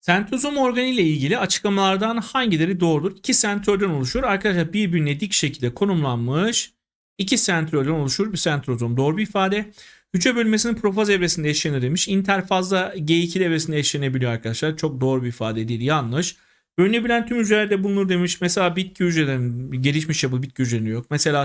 Sentrozom organı ile ilgili açıklamalardan hangileri doğrudur? İki sentrolden oluşur. Arkadaşlar birbirine dik şekilde konumlanmış iki sentrolden oluşur bir sentrozom. Doğru bir ifade. Hücre bölünmesinin profaz evresinde eşlenir demiş. Interfazda G2 evresinde eşlenebiliyor arkadaşlar. Çok doğru bir ifade değil. Yanlış. Bölünebilen tüm hücrelerde bulunur demiş. Mesela bitki hücrelerinin gelişmiş yapılı bitki hücreleri yok. Mesela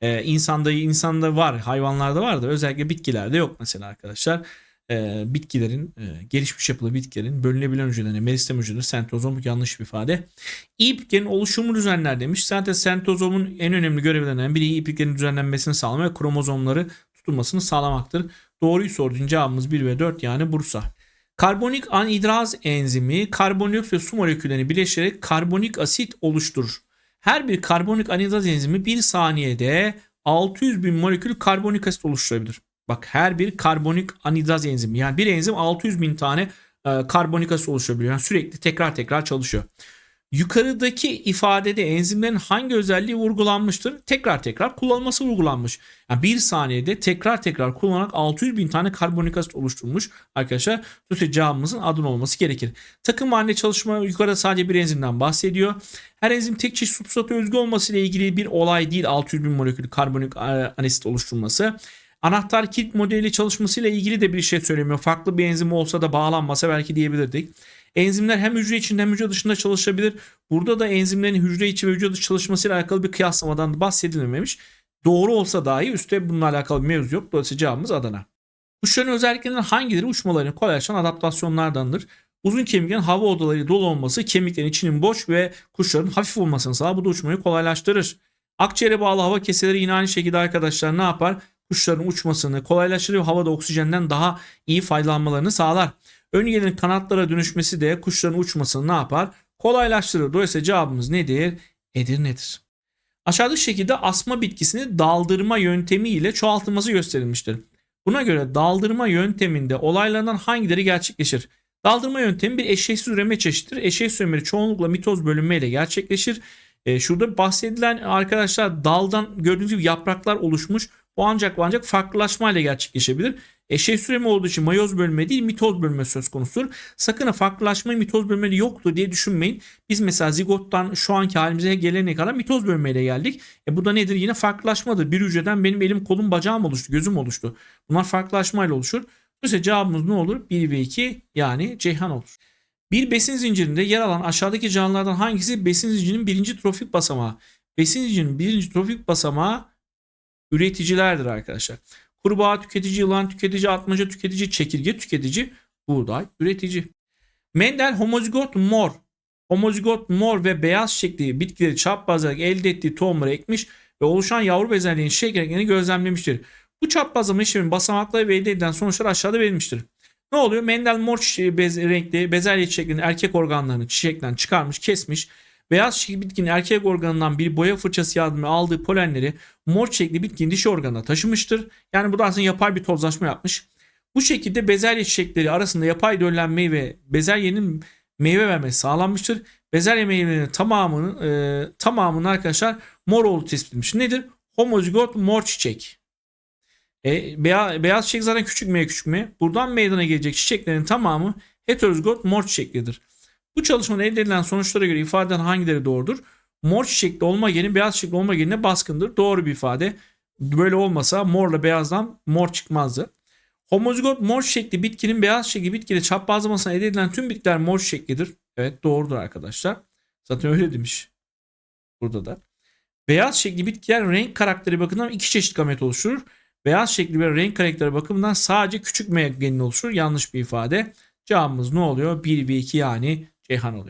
e, insanda insanda var, hayvanlarda var da özellikle bitkilerde yok mesela arkadaşlar. E, bitkilerin e, gelişmiş yapılı bitkilerin bölünebilen hücrelerine meristem hücreleri sentrozom bu yanlış bir ifade. İpliklerin oluşumu düzenler demiş. Zaten sentrozomun en önemli görevlerinden biri ipliklerin düzenlenmesini sağlamak ve kromozomları tutulmasını sağlamaktır. Doğruyu sorduğun cevabımız 1 ve 4 yani Bursa. Karbonik anhidraz enzimi karbondioksit ve su moleküllerini birleştirerek karbonik asit oluşturur. Her bir karbonik anhidraz enzimi 1 saniyede 600 bin molekül karbonik asit oluşturabilir. Bak her bir karbonik anhidraz enzimi yani bir enzim 600 bin tane e, karbonik asit oluşturabiliyor. Yani sürekli tekrar tekrar çalışıyor. Yukarıdaki ifadede enzimlerin hangi özelliği vurgulanmıştır? Tekrar tekrar kullanılması vurgulanmış. Yani bir saniyede tekrar tekrar kullanarak 600 bin tane karbonik asit oluşturmuş arkadaşlar. Dolayısıyla cevabımızın adın olması gerekir. Takım halinde çalışma yukarıda sadece bir enzimden bahsediyor. Her enzim tek çeşit substrata özgü olması ile ilgili bir olay değil 600 bin molekül karbonik e, asit oluşturması. Anahtar kilit modeliyle çalışmasıyla ilgili de bir şey söylemiyor. Farklı bir enzim olsa da bağlanmasa belki diyebilirdik. Enzimler hem hücre içinde hem hücre dışında çalışabilir. Burada da enzimlerin hücre içi ve hücre dışı çalışmasıyla alakalı bir kıyaslamadan bahsedilmemiş. Doğru olsa dahi üstte bununla alakalı bir mevzu yok. Dolayısıyla cevabımız Adana. Kuşların özelliklerinden hangileri uçmalarını kolaylaştıran adaptasyonlardandır? Uzun kemiklerin hava odaları dolu olması kemiklerin içinin boş ve kuşların hafif olmasını sağlar. Bu da uçmayı kolaylaştırır. Akciğere bağlı hava keseleri yine aynı şekilde arkadaşlar ne yapar? Kuşların uçmasını kolaylaştırır ve havada oksijenden daha iyi faydalanmalarını sağlar. Önyelerin kanatlara dönüşmesi de kuşların uçmasını ne yapar? Kolaylaştırır. Dolayısıyla cevabımız nedir? Edirne'dir. Aşağıdaki şekilde asma bitkisini daldırma yöntemiyle çoğaltılması gösterilmiştir. Buna göre daldırma yönteminde olaylardan hangileri gerçekleşir? Daldırma yöntemi bir eşeğsiz üreme çeşididir. Eşeğsiz üreme çoğunlukla mitoz bölünmeyle gerçekleşir. E, şurada bahsedilen arkadaşlar daldan gördüğünüz gibi yapraklar oluşmuş. Bu ancak ve ancak farklılaşmayla gerçekleşebilir. Eşey süremi olduğu için mayoz bölünme değil mitoz bölünme söz konusudur. Sakın ha farklılaşma mitoz bölünme yoktur diye düşünmeyin. Biz mesela zigottan şu anki halimize gelene kadar mitoz bölünmeyle geldik. E bu da nedir? Yine farklılaşmadır. Bir hücreden benim elim kolum bacağım oluştu. Gözüm oluştu. Bunlar farklılaşmayla oluşur. Dolayısıyla cevabımız ne olur? 1 ve 2 yani Ceyhan olur. Bir besin zincirinde yer alan aşağıdaki canlılardan hangisi besin zincirinin birinci trofik basamağı? Besin zincirinin birinci trofik basamağı üreticilerdir arkadaşlar. Kurbağa tüketici, yılan tüketici, atmaca tüketici, çekirge tüketici, buğday üretici. Mendel homozigot mor, homozigot mor ve beyaz şekli bitkileri çaprazlayarak elde ettiği tohumları ekmiş ve oluşan yavru bezelyenin şekillerini gözlemlemiştir. Bu çaprazlama işleminin basamakları ve elde edilen sonuçlar aşağıda verilmiştir. Ne oluyor? Mendel mor bez, renkli bezelye çiçeklerinin erkek organlarını çiçekten çıkarmış, kesmiş. Beyaz çiçekli bitkinin erkek organından bir boya fırçası yardımıyla aldığı polenleri mor çiçekli bitkinin dişi organına taşımıştır. Yani bu da aslında yapay bir tozlaşma yapmış. Bu şekilde bezelye çiçekleri arasında yapay döllenmeyi ve bezelyenin meyve vermesi sağlanmıştır. Bezelye meyvelerinin tamamının e, tamamının arkadaşlar mor olduğu tespit edilmiş. Nedir? Homozigot mor çiçek. E, beyaz, beyaz çiçek zaten küçük meyve küçük meyve. Buradan meydana gelecek çiçeklerin tamamı heterozigot mor çiçeklidir. Bu çalışmada elde edilen sonuçlara göre ifadeden hangileri doğrudur? Mor çiçekli olma geni beyaz çiçekli olma genine baskındır. Doğru bir ifade. Böyle olmasa morla beyazdan mor çıkmazdı. Homozigot mor çiçekli bitkinin beyaz çiçekli bitkiyle çaprazlamasına elde edilen tüm bitkiler mor çiçeklidir. Evet doğrudur arkadaşlar. Zaten öyle demiş. Burada da. Beyaz çiçekli bitkiler renk karakteri bakımından iki çeşit gamet oluşturur. Beyaz şekli ve renk karakteri bakımından sadece küçük M genini oluşturur. Yanlış bir ifade. Cevabımız ne oluyor? 1 ve 2 yani Ceyhan oluyor.